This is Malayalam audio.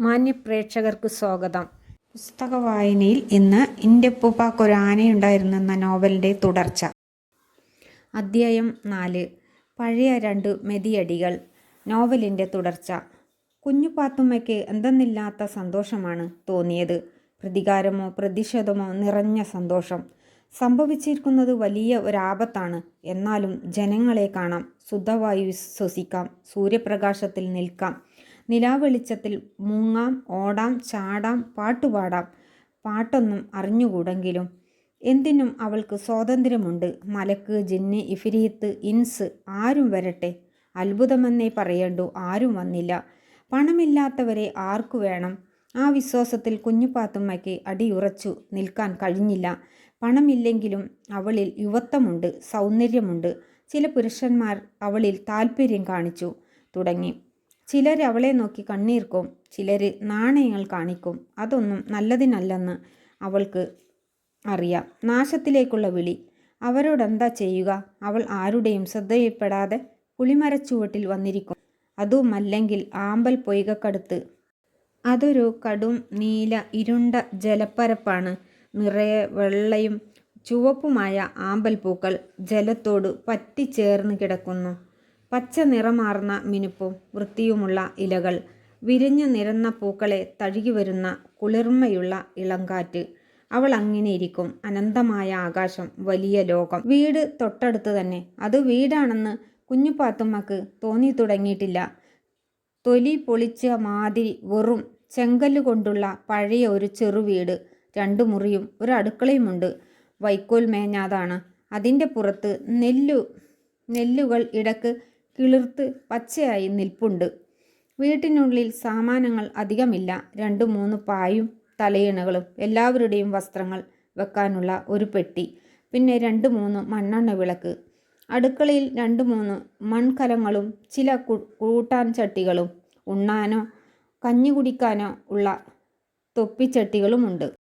മാന്യ പ്രേക്ഷകർക്ക് സ്വാഗതം. പുസ്തക വായനയിൽ ഇന്ന് എന്റെ ഒരു ആനയുണ്ടായിരുന്നു എന്ന നോവലിന്റെ തുടർച്ച. അദ്ധ്യായം നാല്. പഴയ രണ്ട് മെതിയടികൾ. നോവലിന്റെ തുടർച്ച. കുഞ്ഞു പാത്തുമ്മയ്ക്ക് എന്തെന്നില്ലാത്ത സന്തോഷമാണ് തോന്നിയത്. പ്രതികാരമോ പ്രതിഷേധമോ നിറഞ്ഞ സന്തോഷം. സംഭവിച്ചിരിക്കുന്നത് വലിയ ഒരാപത്താണ്. എന്നാലും ജനങ്ങളെ കാണാം. ശുദ്ധവായു ശ്വസിക്കാം. സൂര്യപ്രകാശത്തിൽ നിൽക്കാം. നിലാവെളിച്ചത്തിൽ മുങ്ങാം ഓടാം ചാടാം പാട്ടുപാടാം. പാട്ടൊന്നും അറിഞ്ഞുകൂടെങ്കിലും എന്തിനും അവൾക്ക് സ്വാതന്ത്ര്യമുണ്ട്. മലക്ക് ജിന്ന് ഇഫിരീത്ത് ഇൻസ് ആരും വരട്ടെ. അത്ഭുതമെന്നേ പറയേണ്ടു ആരും വന്നില്ല. പണമില്ലാത്തവരെ ആർക്കു വേണം? ആ വിശ്വാസത്തിൽ കുഞ്ഞുപാത്തുമ്മയ്ക്ക് അടിയുറച്ചു നിൽക്കാൻ കഴിഞ്ഞില്ല. പണമില്ലെങ്കിലും അവളിൽ യുവത്വമുണ്ട് സൗന്ദര്യമുണ്ട്. ചില പുരുഷന്മാർ അവളിൽ താല്പര്യം കാണിച്ചു തുടങ്ങി. ചിലർ അവളെ നോക്കി കണ്ണീർക്കും ചിലർ നാണയങ്ങൾ കാണിക്കും. അതൊന്നും നല്ലതിനല്ലെന്ന് അവൾക്ക് അറിയാം. നാശത്തിലേക്കുള്ള വിളി. അവരോടെന്താ ചെയ്യുക? അവൾ ആരുടെയും ശ്രദ്ധയിൽപ്പെടാതെ പുളിമരച്ചുവട്ടിൽ വന്നിരിക്കും. അതുമല്ലെങ്കിൽ ആമ്പൽ പൊയ്കക്കടുത്ത്. അതൊരു കടും നീല ഇരുണ്ട ജലപ്പരപ്പാണ്. നിറയെ വെള്ളയും ചുവപ്പുമായ ആമ്പൽ പൂക്കൾ ജലത്തോട് പറ്റിച്ചേർന്ന് കിടക്കുന്നു. പച്ച നിറമാർന്ന മിനുപ്പും വൃത്തിയുമുള്ള ഇലകൾ വിരിഞ്ഞു നിരന്ന പൂക്കളെ തഴുകി വരുന്ന കുളിർമയുള്ള ഇളങ്കാറ്റ് അവൾ അങ്ങനെ ഇരിക്കും. അനന്തമായ ആകാശം വലിയ ലോകം. വീട് തൊട്ടടുത്ത് തന്നെ. അത് വീടാണെന്ന് കുഞ്ഞുപാത്തുമ്മക്ക് തോന്നി തുടങ്ങിയിട്ടില്ല തൊലി പൊളിച്ച മാതിരി വെറും ചെങ്കല്ല് കൊണ്ടുള്ള പഴയ ഒരു ചെറുവീട് രണ്ടു മുറിയും ഒരു അടുക്കളയുമുണ്ട്. വൈക്കോൽ മേഞ്ഞാതാണ്. അതിന്റെ പുറത്ത് നെല്ലു നെല്ലുകൾ ഇടയ്ക്ക് കിളിർത്ത് പച്ചയായി നിൽപ്പുണ്ട്. വീട്ടിനുള്ളിൽ സാമാനങ്ങൾ അധികമില്ല. രണ്ടു മൂന്ന് പായും തലയിണകളും എല്ലാവരുടെയും വസ്ത്രങ്ങൾ വെക്കാനുള്ള ഒരു പെട്ടി. പിന്നെ രണ്ട് മൂന്ന് മണ്ണെണ്ണ വിളക്ക്. അടുക്കളയിൽ രണ്ട് മൂന്ന് മൺകലങ്ങളും ചില കൂട്ടാൻ ചട്ടികളും ഉണ്ണാനോ കഞ്ഞി കുടിക്കാനോ ഉള്ള തൊപ്പിച്ചട്ടികളുമുണ്ട്.